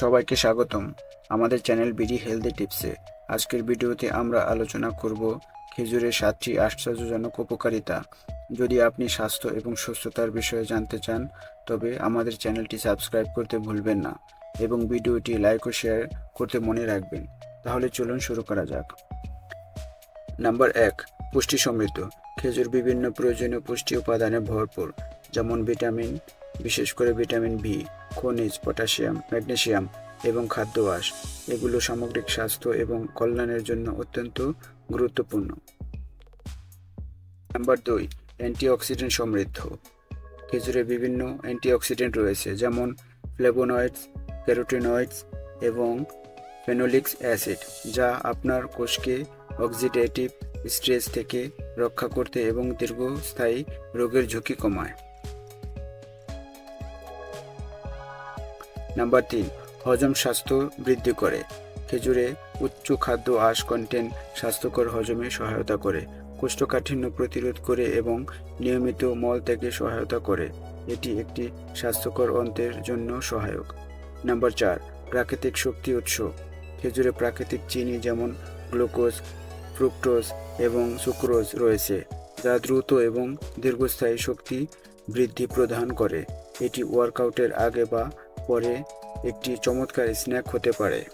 সবাইকে স্বাগতম আমাদের চ্যানেল বিডি হেলদি টিপসে। আজকের ভিডিওতে আমরা আলোচনা করব খেজুরের সাতটি আশ্চর্যজনক উপকারিতা। যদি আপনি স্বাস্থ্য এবং সুস্থতার বিষয়ে জানতে চান, তবে আমাদের চ্যানেলটি সাবস্ক্রাইব করতে ভুলবেন না এবং ভিডিওটি লাইক ও শেয়ার করতে মনে রাখবেন। তাহলে চলুন শুরু করা যাক। নাম্বার এক পুষ্টি সমৃদ্ধ খেজুর বিভিন্ন প্রয়োজনীয় পুষ্টি উপাদানে ভরপুর, যেমন ভিটামিন বিশেষ করে ভিটামিন বি খনিজ, পটাশিয়াম, ম্যাগনেশিয়াম এবং খাদ্য আঁশ। এগুলো সামগ্রিক স্বাস্থ্য এবং কল্যাণের জন্য অত্যন্ত গুরুত্বপূর্ণ। নাম্বার দুই, অ্যান্টিঅক্সিডেন্ট সমৃদ্ধ। খেজুরে বিভিন্ন অ্যান্টিঅক্সিডেন্ট রয়েছে, যেমন ফ্লেভোনয়েডস, ক্যারোটিনয়েডস এবং ফেনোলিক্স অ্যাসিড, যা আপনার কোষকে অক্সিডেটিভ স্ট্রেস থেকে রক্ষা করতে এবং দীর্ঘস্থায়ী রোগের ঝুঁকি কমায়। নাম্বার তিন হজম স্বাস্থ্য বৃদ্ধি করে। খেজুরে উচ্চ খাদ্য আশ কন্টেন্ট স্বাস্থ্যকর হজমে সহায়তা করে, কোষ্ঠকাঠিন্য প্রতিরোধ করে এবং নিয়মিত মল থেকে সহায়তা করে। এটি একটি স্বাস্থ্যকর অন্তের জন্য সহায়ক। নাম্বার চার, প্রাকৃতিক শক্তি উৎস। খেজুরে প্রাকৃতিক চিনি যেমন গ্লুকোজ, ফ্রুক্টোজ এবং সুক্রোজ রয়েছে, যা দ্রুত এবং দীর্ঘস্থায়ী শক্তি বৃদ্ধি প্রদান করে। এটি ওয়ার্কআউটের আগে বা পরে একটি চমৎকার স্ন্যাক হতে পারে।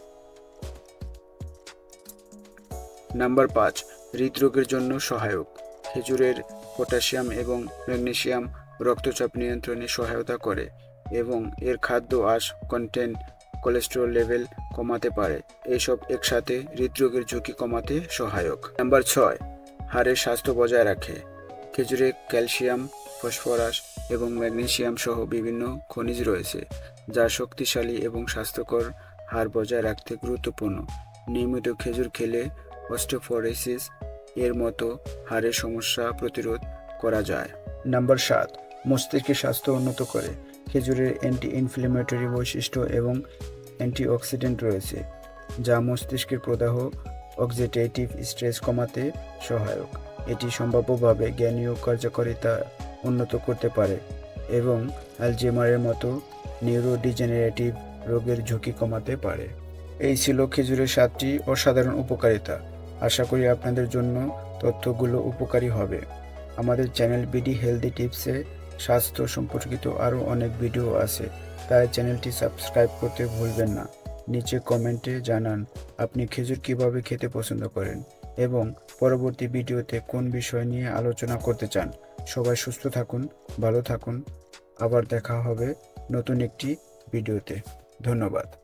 নাম্বার পাঁচ, হৃদরোগের জন্য সহায়ক। খেজুরের, পটাশিয়াম এবং ম্যাগনেশিয়াম রক্তচাপ নিয়ন্ত্রণে সহায়তা করে এবং এর খাদ্য আঁশ কন্টেন্ট কোলেস্টেরল লেভেল কমাতে পারে। এসব একসাথে হৃদরোগের ঝুঁকি কমাতে সহায়ক। নাম্বার ছয়, হাড়ের স্বাস্থ্য বজায় রাখে। খেজুরে, ক্যালসিয়াম ফসফরাস এবং ম্যাগনেসিয়াম সহ বিভিন্ন খনিজ রয়েছে, যা শক্তিশালী এবং স্বাস্থ্যকর হার বজায় রাখতে গুরুত্বপূর্ণ। নিয়মিত খেজুর খেলে অস্টোফোরেসিস এর মতো হাড়ের সমস্যা প্রতিরোধ করা যায়। নাম্বার সাত মস্তিষ্কের স্বাস্থ্য উন্নত করে। খেজুরের অ্যান্টি ইনফ্লেমেটরি বৈশিষ্ট্য এবং অ্যান্টিঅক্সিডেন্ট রয়েছে, যা মস্তিষ্কের প্রদাহ অক্সিডেটিভ স্ট্রেস কমাতে সহায়ক। এটি সম্ভাব্যভাবে জ্ঞানীয় কার্যকারিতা উন্নত করতে পারে এবং অ্যালজেমারের মতো নিউরোডিজেনারেটিভ রোগের ঝুঁকি কমাতে পারে। এই ছিল খেজুরের সাতটি অসাধারণ উপকারিতা। আশা করি আপনাদের জন্য তথ্যগুলো উপকারী হবে। আমাদের চ্যানেল বিডি হেলদি টিপসে স্বাস্থ্য সম্পর্কিত আরও অনেক ভিডিও আছে, তাই চ্যানেলটি সাবস্ক্রাইব করতে ভুলবেন না। নিচে কমেন্টে জানান আপনি খেজুর কীভাবে খেতে পছন্দ করেন এবং পরবর্তী ভিডিওতে কোন বিষয় নিয়ে আলোচনা করতে চান। সবাই সুস্থ থাকুন ভালো থাকুন। আবার দেখা হবে নতুন একটি ভিডিওতে। ধন্যবাদ।